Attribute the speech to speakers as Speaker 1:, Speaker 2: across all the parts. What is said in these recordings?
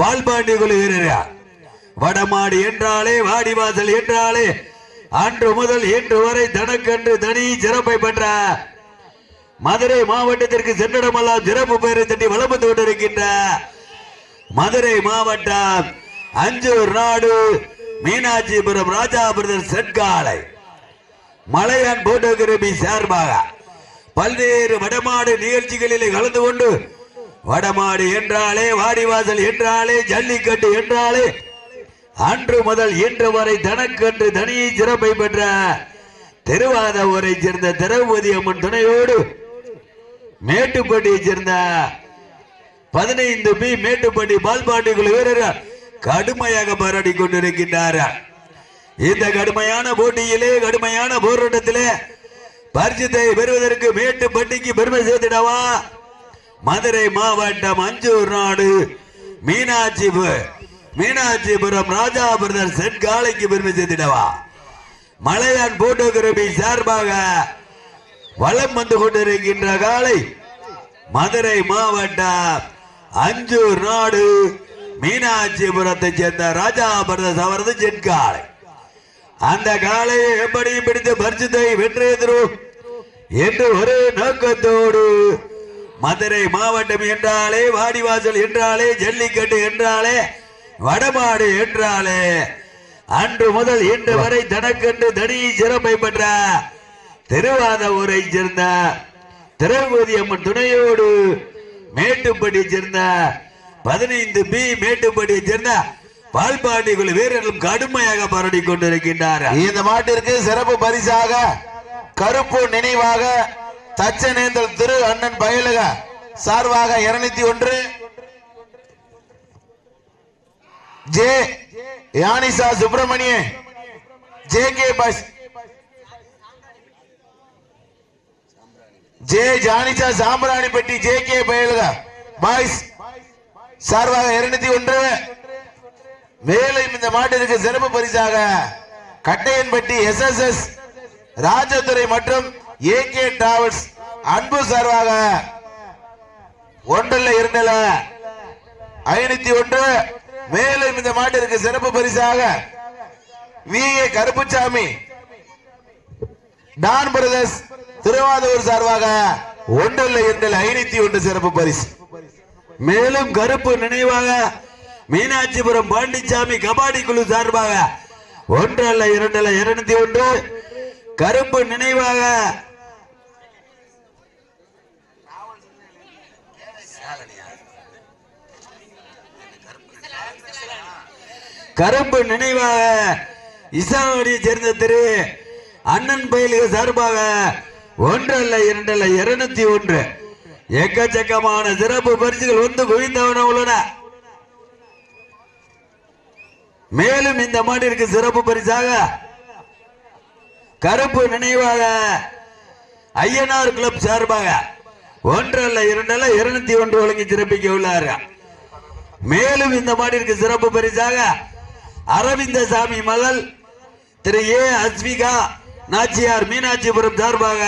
Speaker 1: வால்பாண்டி குழு வீரர் வடமாடு என்றாலே வாடிவாசல் என்றாலே அன்று முதல் இன்று வரை தனக்கன்று தனி சிறப்பை பெற்ற மதுரை மாவட்டத்திற்கு சென்றிடமெல்லாம் சிறப்பு பெயரை தட்டி வளம் வந்து கொண்டிருக்கின்ற மதுரை மாவட்டம் அஞ்சூர் நாடு மீனாட்சிபுரம் ராஜாபுரம் செட்காலை மலையான் போட்டோகிராபி சார்பாக பல்வேறு வடமாடு நிகழ்ச்சிகளிலே கலந்து கொண்டு வடமாடு என்றாலே வாடிவாசல் என்றாலே ஜல்லிக்கட்டு என்றாலே அன்று முதல் இன்று வரை தனக்கன்று தனி சிறப்பை பெற்ற திருவாத ஊரை சேர்ந்த திரௌபதி அம்மன் துணையோடு மேட்டுப்பட்டியை சேர்ந்த பதினைந்து பி மேட்டுப்பட்டி பால்பாண்டி குழு வீரர்கள் கடுமையாக போராடி கொண்டிருக்கின்றார். இந்த கடுமையான போட்டியிலே கடுமையான போராட்டத்திலே பரிசுத்தை பெறுவதற்கு மேட்டுப்பட்டிக்கு பெருமை சேர்த்திடவா? மதுரை மாவட்டம் அஞ்சூர் நாடு. மீனாட்சிபு மீனாட்சிபுரம் ராஜா பிரதர் செட்காலைக்கு பெருமை சேர்த்திடவா? மலையான் போட்டோகிராபி சார்பாக வலம் வந்து கொண்டிருக்கின்ற காலை மதுரை மாவட்டம் அஞ்சூர் நாடு. மீனாட்சிபுரத்தை சேர்ந்த ராஜா பிரதர் அவரது செட்காலை அந்த காலையை எப்படியும் பிடித்து பரிசுத்தை வென்றே என்று ஒரு நோக்கத்தோடு மதுரை மாவட்டம் என்றாலே வாடிவாசல் என்றாலே ஜல்லிக்கட்டு என்றாலே வடமாடு என்றாலே அன்று முதல் இன்று வரை தனக்கென்று தனி சிறப்பை பெற்ற திருவாத ஊரை சேர்ந்த திரௌபதி அம்மன் துணையோடு மேட்டுப்படி சேர்ந்த பதினைந்து பி மேட்டுப்படியை சேர்ந்த பால்பாண்டி குழு வீரர்களும் கடுமையாக போராடி கொண்டிருக்கின்றார்
Speaker 2: இந்த மாட்டிற்கு சிறப்பு பரிசாக கருப்பு நினைவாக தச்சநேந்தல் திரு அண்ணன் பயலுக சார்பாக இருநூத்தி ஒன்று. ஜே யானிசா Subramaniya J K bus J ஜானிசா சாம்பிராணிப்பட்டி ஜே கே பயலுக பாய்ஸ் சார்பாக இருநூத்தி ஒன்று. மேலும் இந்த மாட்டிற்கு சிறப்பு பரிசாக Kattaiyanpatti S S S Rajadurai மற்றும் ஏ கே டிராவல்ஸ் அன்பு சார்பாக ஒன்றில் இரண்டல்ல ஐநூத்தி ஒன்று. மேலும் இந்த மாட்டிற்கு சிறப்பு பரிசாக V. A. Karuppusamy don brothers Thiruvathur சார்பாக ஒன்றில் இரண்டில் ஐநூத்தி ஒன்று சிறப்பு பரிசு.
Speaker 1: மேலும் கருப்பு நினைவாக மீனாட்சிபுரம் பாண்டிச்சாமி கபாடி குழு சார்பாக ஒன்றல்ல இரண்டல்ல இருநூத்தி ஒன்று. கருப்பு நினைவாக கரும்பு நினைவாக இசாவடியை சேர்ந்த திரு அண்ணன் பயிலுக சார்பாக ஒன்றல்ல இரண்டல்ல இருநூத்தி ஒன்று. எக்கச்சக்கமான சிறப்பு பரிசுகள் வந்து குவிந்தவன உள்ளன. மேலும் இந்த மாட்டிற்கு சிறப்பு பரிசாக கருப்பு நினைவாக ஐயனார் கிளப் சார்பாக ஒன்றல்ல இரண்டல்ல இருநூத்தி ஒன்று வழங்கி சிறப்பிக்க உள்ளார்கள். மேலும் இந்த மாட்டிற்கு சிறப்பு பரிசாக அரவிந்த சாமி மகள் திரு ஏ அஸ்விகா நாச்சியார் மீனாட்சிபுரம் சார்பாக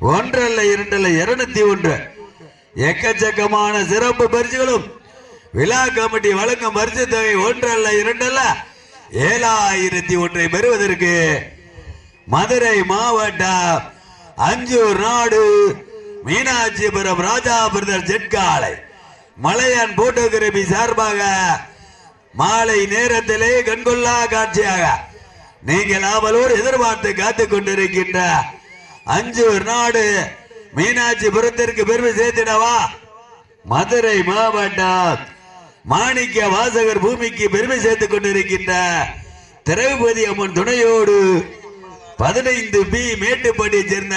Speaker 1: ஒன்றல்ல இரண்டல்ல இருநூத்தி ஒன்று. எக்கச்சக்கமான சிறப்பு பரிசுகளும் விழா கமிட்டி வழங்கும் பரிசு தொகை ஒன்றல்ல இரண்டல்ல. ஏழாயிரத்தி ஒன்றை பெறுவதற்கு மதுரை மாவட்டம் அஞ்சூர் நாடு மீனாட்சிபுரம் ராஜாபுரம் ஜெட்காலை மலையான் போட்டோகிராபி சார்பாக மாலை நேரத்திலே கண்கொள்ளா காட்சியாக நீங்கள் ஆவலோடு எதிர்பார்த்து காத்து கொண்டிருக்கின்ற அஞ்சூர் நாடு மீனாட்சிபுரத்திற்கு பெருமை சேர்த்திடவா? மதுரை மாவட்டம் மாணிக்க வாசகர் பூமிக்கு பெருமை சேர்த்துக் கொண்டிருக்கின்ற திரௌபதி அம்மன் துணையோடு பதினைந்து பி மேட்டுப்பட்டியை சேர்ந்த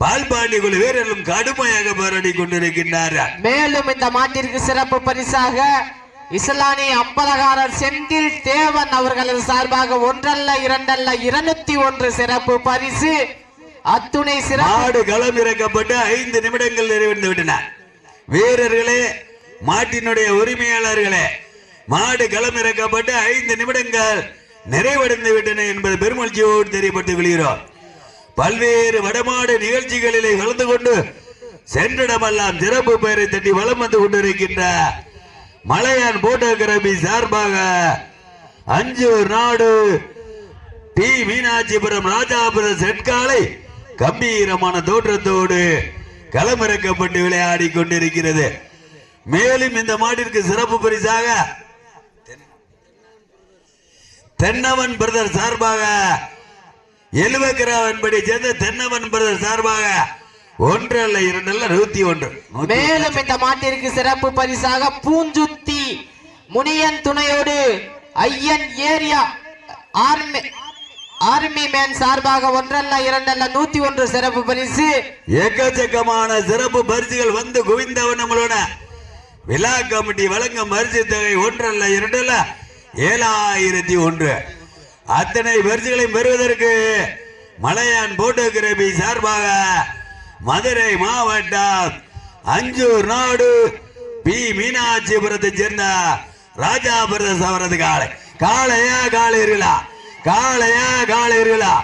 Speaker 1: பால்பாண்டி குழு வீரர்களும் கடுமையாக போராடி கொண்டிருக்கின்றார்கள்.
Speaker 3: மேலும் இந்த மாட்டிற்கு சிறப்பு பரிசாக இஸ்லானி அம்பலகாரர் செந்தில் தேவன் அவர்களது சார்பாக ஒன்றல்ல இரண்டல்ல இருநூத்தி ஒன்று சிறப்பு பரிசு. அத்துணை சிறப்பு
Speaker 1: மாடு களம் இறக்கப்பட்டு ஐந்து நிமிடங்கள் நிறைவேந்து விட்டன. வீரர்களே மாட்டினுடைய உரிமையாளர்களே மாடு களம் இறக்கப்பட்டு ஐந்து நிமிடங்கள் நிறைவடைந்து விட்டன என்பது பெருமகிழ்ச்சியோடு தெரியப்பட்டு விழுகிறோம் பல்வேறு வடமாடு நிகழ்ச்சிகளிலே கலந்து கொண்டு சென்றிடமெல்லாம் சிறப்பு பெயரை தட்டி வலம் வந்து கொண்டிருக்கின்ற மலையான் போட்டோகிராபி சார்பாக அஞ்சூர் நாடு டி மீனாட்சிபுரம் ராஜாபுரம் செட்காலை கம்பீரமான தோற்றத்தோடு களமிறக்கப்பட்டு விளையாடி கொண்டிருக்கிறது. மேலும் இந்த மாட்டிற்கு சிறப்பு பரிசாக தென்னவன் பிரதர் சார்பாக எழுவக்கிராவன்படி சேர்ந்த தென்னவன் பிரதர் சார்பாக ஒன்று அல்ல இரண்டு அல்ல நூத்தி ஒன்று.
Speaker 3: மேலும் இந்த மாட்டிற்கு சிறப்பு பரிசாக பூஞ்சுத்தி முனியன் துணையோடு Ayyan area army army man சார்பாக ஒன்றல்ல இரண்டல்ல நூத்தி ஒன்று சிறப்பு பரிசு.
Speaker 1: எக்கச்சக்கமான சிறப்பு பரிசுகள் வந்து குவிந்தவன் நம்மளோட. விழா கமிட்டி வழங்கும் பரிசு தொகை ஒன்றல்ல இரண்டல்ல ஏழாயிரத்தி ஒன்று. அத்தனை பரிசுகளையும் பெறுவதற்கு மலையான் போட்டோகிராபி சார்பாக மதுரை மாவட்டம் அஞ்சூர் நாடு பி. மீனாட்சிபுரத்தை சேர்ந்த ராஜாபுரத அவரது காலை காளையா காளையர்களா காளையா காளையர்களா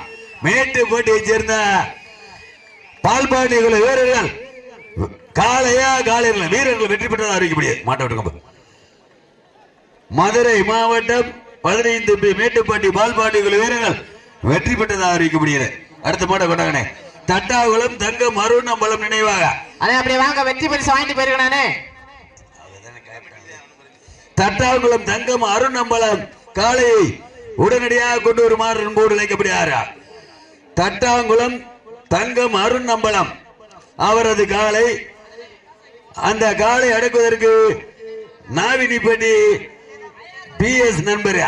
Speaker 1: மேட்டுப்பட்டியை சேர்ந்த பால்பாண்டி குல வீரர்கள். காளையா காளையர்கள் வீரர்கள் வெற்றி பெற்றதாக அறிவிக்கப்படுகிறது. மாட்ட விட்டுங்க மதுரை மாவட்டம் பதினைந்து பி. மேட்டுப்பட்டி பால்பாண்டி குல வீரர்கள் வெற்றி பெற்றதாக அறிவிக்கப்படுகிறது. அடுத்த மாட்ட கொண்டாங்கண்ணே தட்டாகுளம் தங்கம் அருணம்பலம் நினைவாக.
Speaker 3: அண்ணே அப்படியே வாங்க வெற்றி பரிசு வாங்கிட்டு போயிருக்கணே
Speaker 1: தட்டாகுளம் தங்கம் அருணம்பலம் காளையை உடனடியாக கொண்டு வருமாறு அன்போடு அழைக்கப்படுகிறார் தட்டாங்குளம் தங்கம் அருணம்பலம் அவரது காலை அந்த காலை அடக்குவதற்கு நாவினிப்பட்டி பி எஸ் நண்பர்?